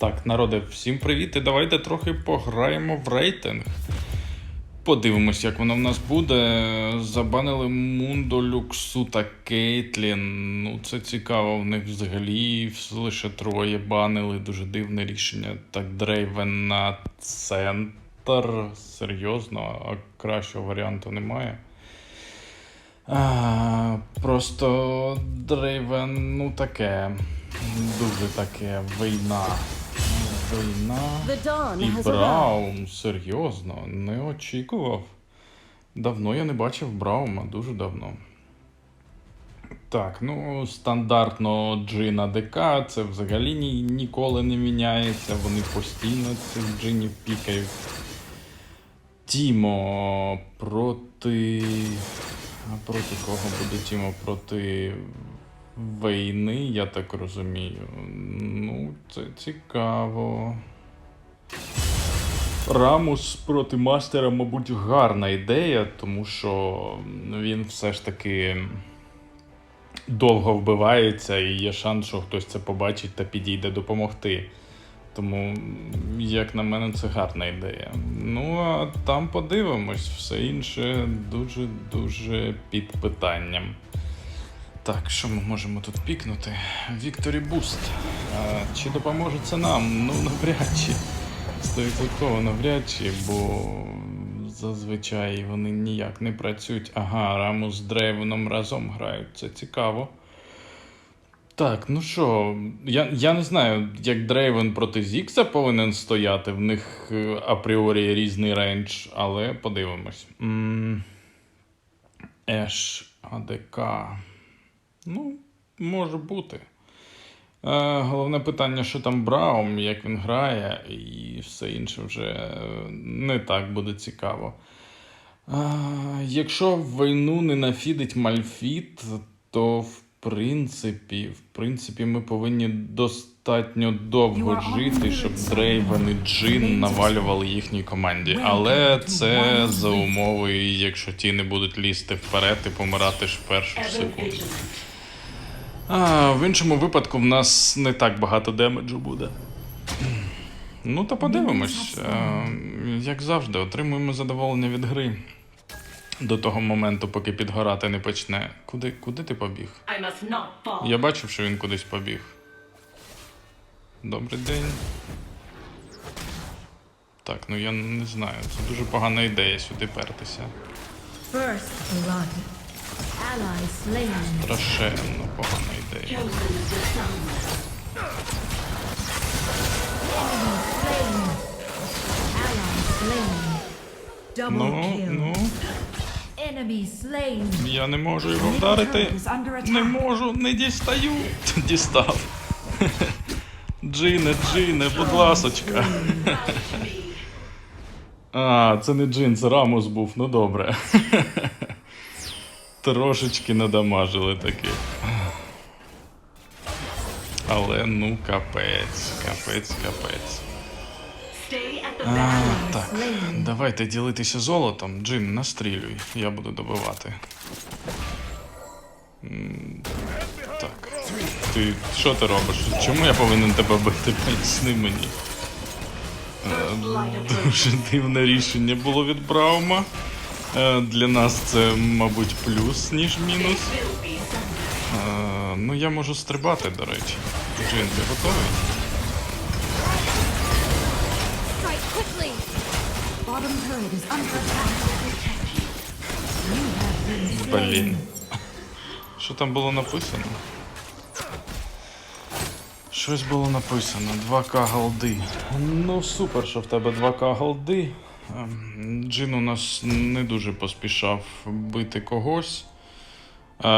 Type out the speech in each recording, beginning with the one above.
Так, народи, всім привіт і давайте трохи пограємо в рейтинг. Подивимось, як воно в нас буде. Забанили Мундо, Люксу та Кейтлін. Ну, це цікаво, в них взагалі лише троє банили. Дуже дивне рішення. Так, Дрейвен на центр. Серйозно, а кращого варіанту немає. А, просто Дрейвен, ну таке. Дуже таке війна. Війна. І. Браум, серйозно, не очікував. Давно я не бачив Браума, дуже давно. Так, ну, стандартно Джина ДК, це взагалі ні, ніколи не міняється, вони постійно цих джинів пікають. Тімо проти. А проти кого буде Тімо? Проти війни, я так розумію. Ну, це цікаво. Рамус проти мастера, мабуть, гарна ідея, тому що він все ж таки довго вбивається, і є шанс, що хтось це побачить та підійде допомогти. Тому, як на мене, це гарна ідея. Ну, а там подивимось, все інше дуже-дуже під питанням. Так, що ми можемо тут пікнути? Вікторі Буст. Чи допоможе це нам? Ну, навряд чи. Стовідсотково навряд чи, бо зазвичай вони ніяк не працюють. Ага, Рамус з Дрейвеном разом грають. Це цікаво. Так, ну що, я, я не знаю, як Дрейвен проти Зікса повинен стояти. В них е, апріорі різний рейндж, але подивимось. М, Еш, АДК. Ну, може бути. Е, головне питання, що там Браум, як він грає, і все інше вже е, не так буде цікаво. Е, якщо в війну не нафідить Мальфіт, то в принципі, в принципі, ми повинні достатньо довго жити, щоб Дрейвен і Джин навалювали їхній команді. Але це за умови, якщо ті не будуть лізти вперед і помирати ж в першу секунду. А, в іншому випадку в нас не так багато демеджу буде. Ну, та подивимось. Е, Як завжди, отримуємо задоволення від гри. До того моменту, поки підгорати не почне. Куди, куди ти побіг? Я бачив, що він кудись побіг. Добрий день. Так, ну я не знаю. Це дуже погана ідея сюди пертися. First. Страшенно погана ідея. Ну, ну, я не можу його вдарити. Не можу, не дістаю. Дістав. Джине, Джине, будь ласочка. А, це не Джин, це Рамус був, ну добре. Трошечки надамажили таки. Але ну капець, капець, капець. А, так, давайте ділитися золотом. Джин, настрілюй, я буду добивати. Так. Ти що ти робиш? Чому я повинен тебе бити? Поясни мені. Е, Дуже дивне рішення було від Браума. Е, Для нас це, мабуть, плюс, ніж мінус. Е, Ну, я можу стрибати, до речі. Джин, ти готовий? Блін. Що там було написано? Щось було написано. 2К голди. Ну, супер, що в тебе 2К голди. Ем, Джин у нас не дуже поспішав бити когось. Е,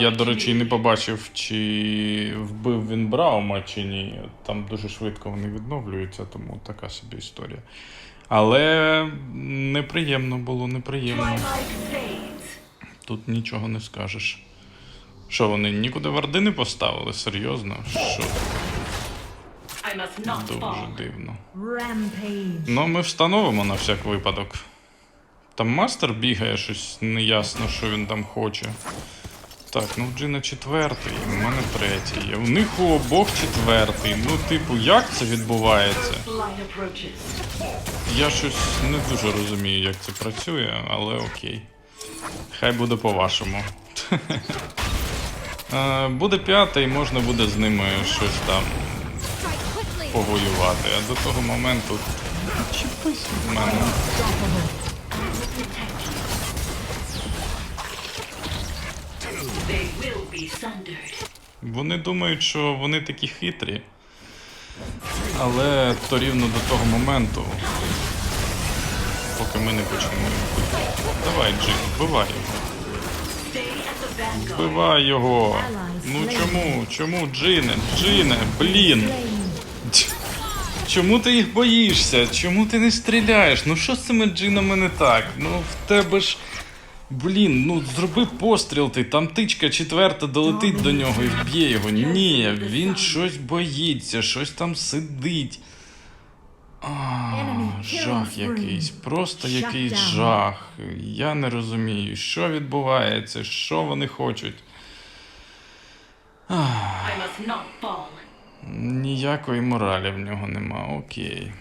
я, до речі, не побачив, чи вбив він Браума, чи ні. Там дуже швидко вони відновлюються, тому така собі історія. Але неприємно було, неприємно. Тут нічого не скажеш. Що, вони нікуди варди не поставили? Серйозно? Що? Дуже дивно. Ну, ми встановимо на всяк випадок. Там мастер бігає, щось неясно, що він там хоче. Так, ну в Джина четвертий, у мене третій. У них у обох четвертий. Ну, типу, як це відбувається? Я щось не дуже розумію, як це працює, але окей. Хай буде по-вашому. Е, Буде п'ятий, можна буде з ними щось там. Повоювати. А до того моменту. Чіпись від мене. Вони думають, що вони такі хитрі. Але то рівно до того моменту, поки ми не почнемо їх. Давай, Джин, вбивай його. Вбивай його. Ну чому? Чому, Джине? Джине, блін. Чому ти їх боїшся? Чому ти не стріляєш? Ну що з цими джинами не так? Ну в тебе ж. Блін, ну зроби постріл ти, там тичка четверта долетить до нього і вб'є його. Ні, він щось боїться, щось там сидить. А, жах якийсь, просто якийсь жах. Я не розумію, що відбувається, що вони хочуть. Fall. Ніякої моралі в нього нема, окей.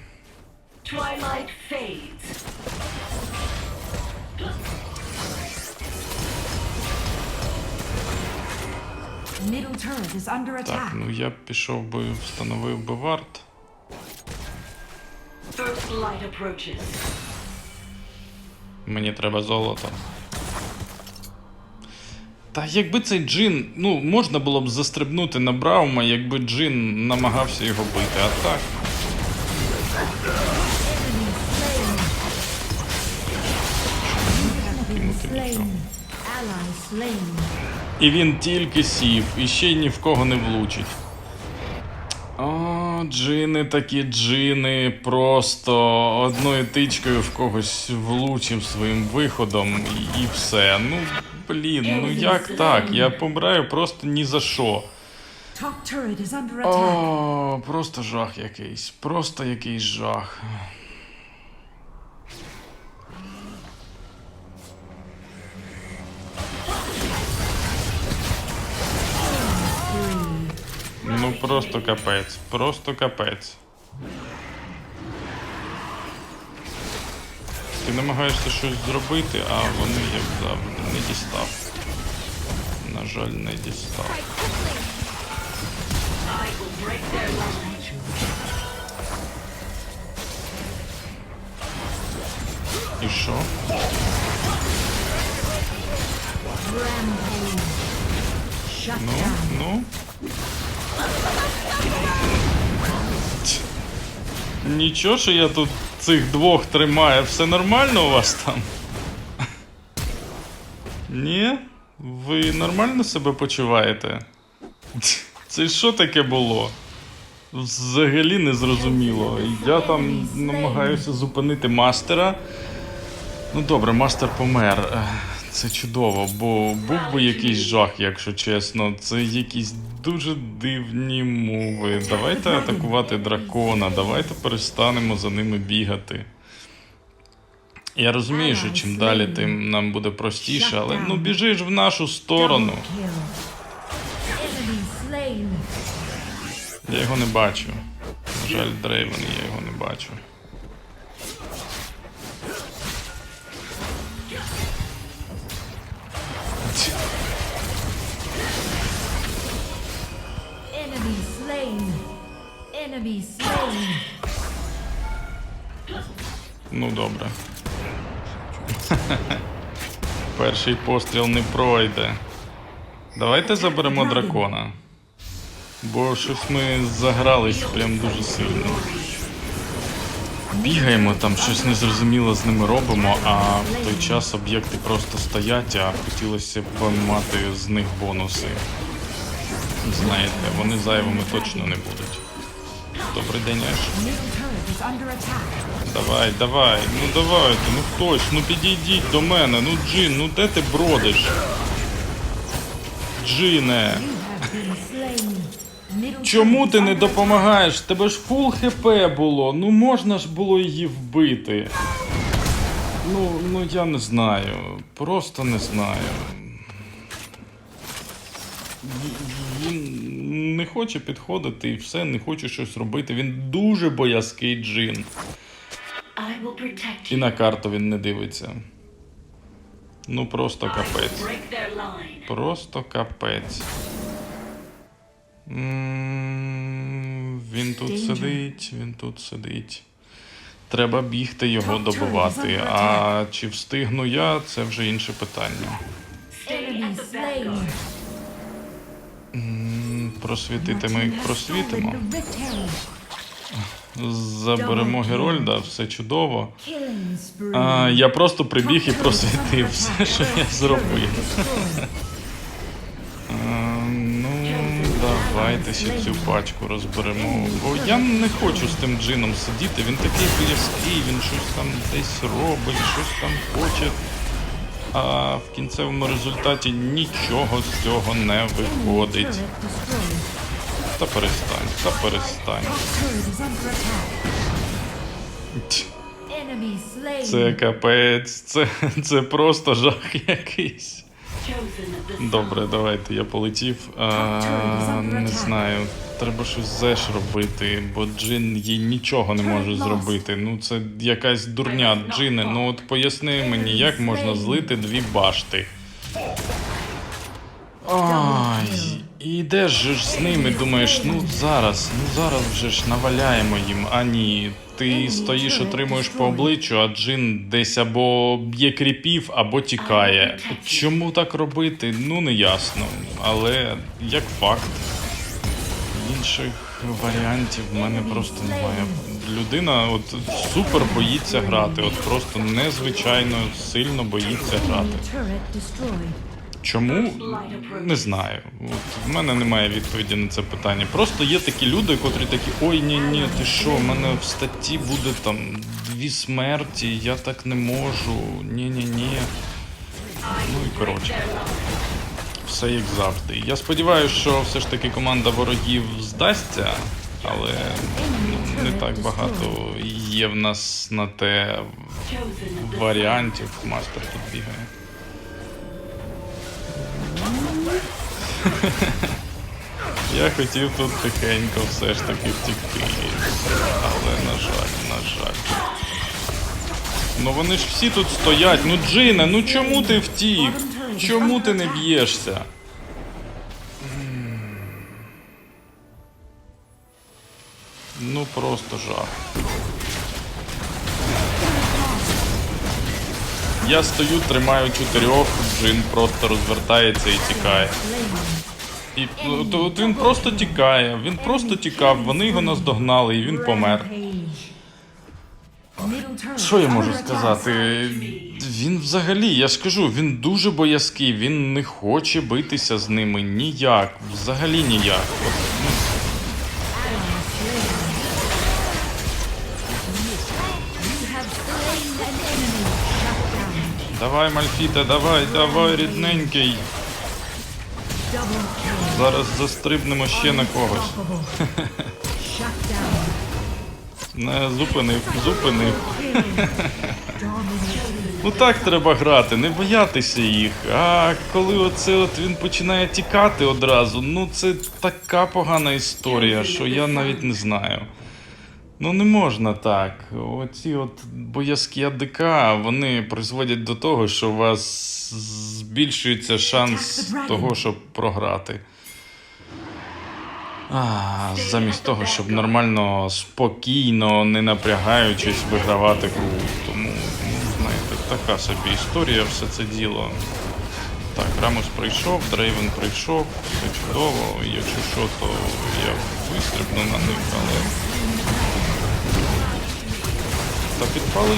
Twilight fades. Middle turret is under Так, ну я б пішов би, встановив би варт. First light approaches. Мені треба золото. Та якби цей джин, ну, можна було б застрибнути на Браума, якби джин намагався його бити, а так. І він тільки сів, і ще й ні в кого не влучить. О, джини такі джини, просто одною тичкою в когось влучив своїм виходом і, все. Ну, блін, ну як так? Я помираю просто ні за що. О, просто жах якийсь. Просто якийсь жах. Ну просто капець, просто капець. Ти намагаєшся щось зробити, а вони, як завжди, не дістав. На жаль, не дістав. І що? Ну, ну. Нічого, що я тут цих двох тримаю, все нормально у вас там? Ні? Ви нормально себе почуваєте? Це що таке було? Взагалі не зрозуміло. Я там намагаюся зупинити мастера. Ну добре, мастер помер. Це чудово, бо був би якийсь жах, якщо чесно. Це якісь дуже дивні мови. Давайте атакувати дракона, давайте перестанемо за ними бігати. Я розумію, що чим далі, тим нам буде простіше, але ну біжи ж в нашу сторону. Я його не бачу. На жаль, Дрейвен, я його не бачу. Ну добре. Перший постріл не пройде. Давайте заберемо дракона. Бо щось ми загрались прям дуже сильно. Бігаємо там, щось незрозуміло з ними робимо, а в той час об'єкти просто стоять, а хотілося б мати з них бонуси. Знаєте, вони зайвими точно не будуть. Добрий день, Еш. Давай, давай, ну давайте, ну хтось, ну підійдіть до мене, ну Джин, ну де ти бродиш? Джине, чому ти не допомагаєш? Тебе ж фул хп було, ну можна ж було її вбити. Ну, ну я не знаю, просто не знаю. Він не хоче підходити і все, не хоче щось робити. Він дуже боязкий джин. І на карту він не дивиться. Ну просто капець. Просто капець. М, Він тут сидить, він тут сидить. Треба бігти його добивати. А чи встигну я, це вже інше питання. Просвітити ми їх просвітимо. Заберемо Герольда, все чудово. А, я просто прибіг і просвітив все, що я зробив. А, ну, давайте ще цю пачку розберемо. Бо я не хочу з тим джином сидіти. Він такий боязкий, він щось там десь робить, щось там хоче. А в кінцевому результаті нічого з цього не виходить. Та перестань, та перестань. Це капець, це, це просто жах якийсь. Добре, давайте я полетів. А, не знаю. Треба щось зеш робити, бо Джин їй нічого не може зробити. Ну це якась дурня Джини. Ну от поясни мені, як можна злити дві башти. Ай, і йдеш ж з ними, думаєш, ну зараз, ну зараз вже ж наваляємо їм. А ні, ти стоїш, отримуєш по обличчю, а джин десь або б'є кріпів, або тікає. Чому так робити? Ну не ясно. Але як факт, інших варіантів в мене просто немає. Людина от супер боїться грати, от просто незвичайно сильно боїться грати. Чому? Не знаю. От, в мене немає відповіді на це питання. Просто є такі люди, котрі такі, ой, ні, ні, ти що, в мене в статті буде там дві смерті, я так не можу. Ні, ні, ні. Ну і коротше. Все як завжди. Я сподіваюся, що все ж таки команда ворогів здасться, але ну, не так багато є в нас на те варіантів. Мастер тут бігає. Я хотів тут тихенько все ж таки втікти. Але на жаль, на жаль. Ну вони ж всі тут стоять. Ну Джине, ну чому ти втік? Чому ти не б'єшся? Ну просто жах. Я стою, тримаю чотирьох, Джин просто розвертається і тікає. І ну, от він просто тікає, він просто тікав, вони його наздогнали і він помер. Що я можу сказати? Він взагалі, я ж кажу, він дуже боязкий, він не хоче битися з ними ніяк, взагалі ніяк. Давай, Мальфіта, давай, давай, рідненький. Зараз застрибнемо ще на когось. Не зупинив, зупинив. Ну так треба грати, не боятися їх. А коли оце от він починає тікати одразу, ну це така погана історія, що я навіть не знаю. Ну не можна так. Оці от боязкі АДК, вони призводять до того, що у вас збільшується шанс того, щоб програти. А, замість того, щоб нормально, спокійно, не напрягаючись, вигравати гру. Тому, ну, знаєте, така собі історія, все це діло. Так, Рамус прийшов, Дрейвен прийшов, все чудово. Якщо що, то я вистрибну на них, але. Та підпалиш.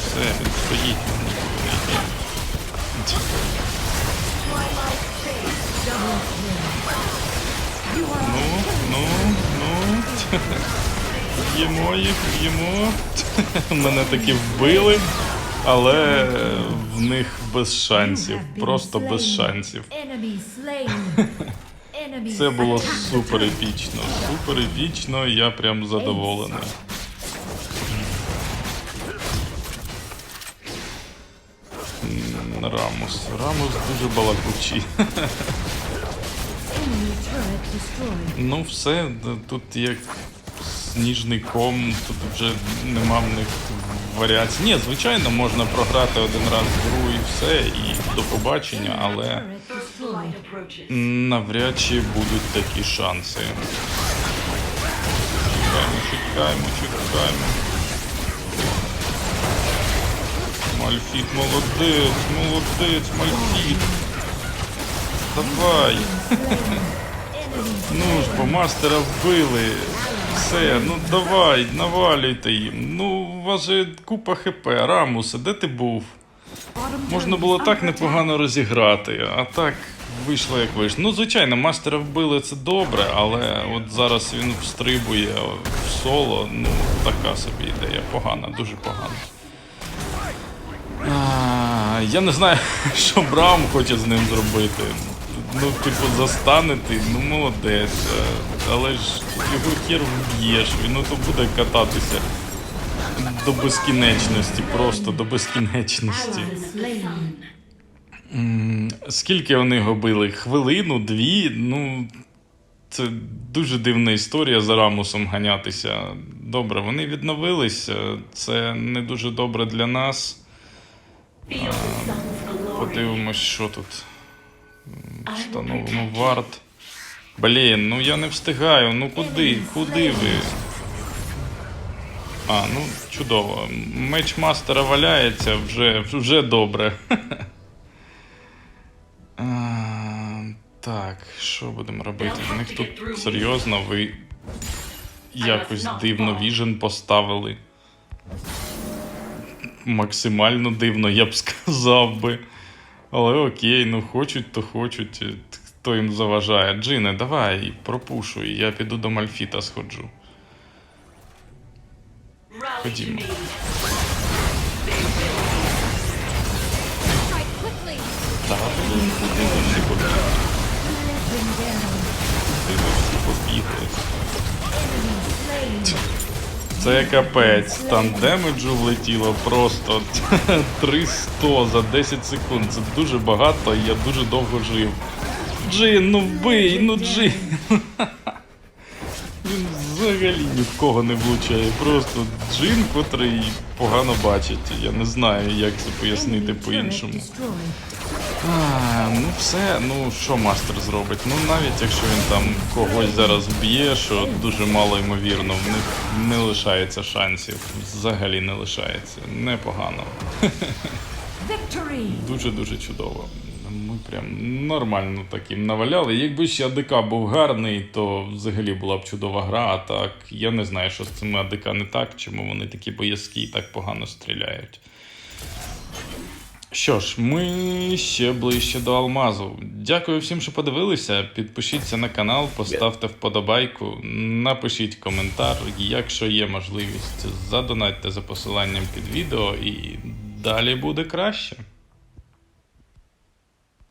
Все, він стоїть. Ну, ну, ну. Б'ємо їх, б'ємо. Мене таки вбили, але в них без шансів. Просто без шансів. Це було супер епічно. Супер епічно, я прям задоволений. Рамус. Рамус дуже балакучий. Ну, все, тут як сніжний ком, тут вже нема в них варіацій. Ні, звичайно, можна програти один раз гру і все, і до побачення, але навряд чи будуть такі шанси. Чекаємо, чекаємо, чекаємо. Мальфіт, молодець, молодець, Мальфіт. Давай. Ну ж, бо мастера вбили. Все, ну давай, навалюйте їм. Ну, у вас же купа хп, Рамусе, де ти був? Можна було так непогано розіграти, а так вийшло як вийшло. Ну, звичайно, мастера вбили це добре, але от зараз він встрибує в соло. Ну, така собі ідея. Погана, дуже погана. А, я не знаю, що Браум хоче з ним зробити. Ну, типу, застанити, ну молодець. е, Але ж його хер вб'єш, він ну, то буде кататися до безкінечності, просто до безкінечності. Скільки вони його? Хвилину, дві. Ну, це дуже дивна історія за Рамусом ганятися. Добре, вони відновилися. Це не дуже добре для нас. Подивимось, що тут. Встановимо варт. Блін, ну я не встигаю. Ну куди? Куди ви? А, ну чудово. Меч мастера валяється вже, вже добре. А, так, що будемо робити? В них тут серйозно ви якось дивно віжен поставили. Максимально дивно, я б сказав би. Але окей, ну хочуть, то хочуть. Е, Хто їм заважає? Джине, давай, пропушуй, я піду до Мальфіта сходжу. Ходімо. Побігли? Куди ви всі побігли? Це капець, там демеджу влетіло просто 300 за 10 секунд. Це дуже багато, і я дуже довго жив. Джин, ну вбий, ну Джин. Він взагалі ні в кого не влучає. Просто джин, котрий погано бачить. Я не знаю, як це пояснити по-іншому. А, ну все, ну що мастер зробить? Ну навіть якщо він там когось зараз б'є, що дуже мало ймовірно, в них не лишається шансів. Взагалі не лишається. Непогано. Дуже-дуже чудово. Ми прям нормально таким наваляли. Якби ще АДК був гарний, то взагалі була б чудова гра. А так, я не знаю, що з цими АДК не так, чому вони такі боязкі і так погано стріляють. Що ж, ми ще ближче до Алмазу. Дякую всім, що подивилися. Підпишіться на канал, поставте вподобайку, напишіть коментар. Якщо є можливість, задонатьте за посиланням під відео, і далі буде краще.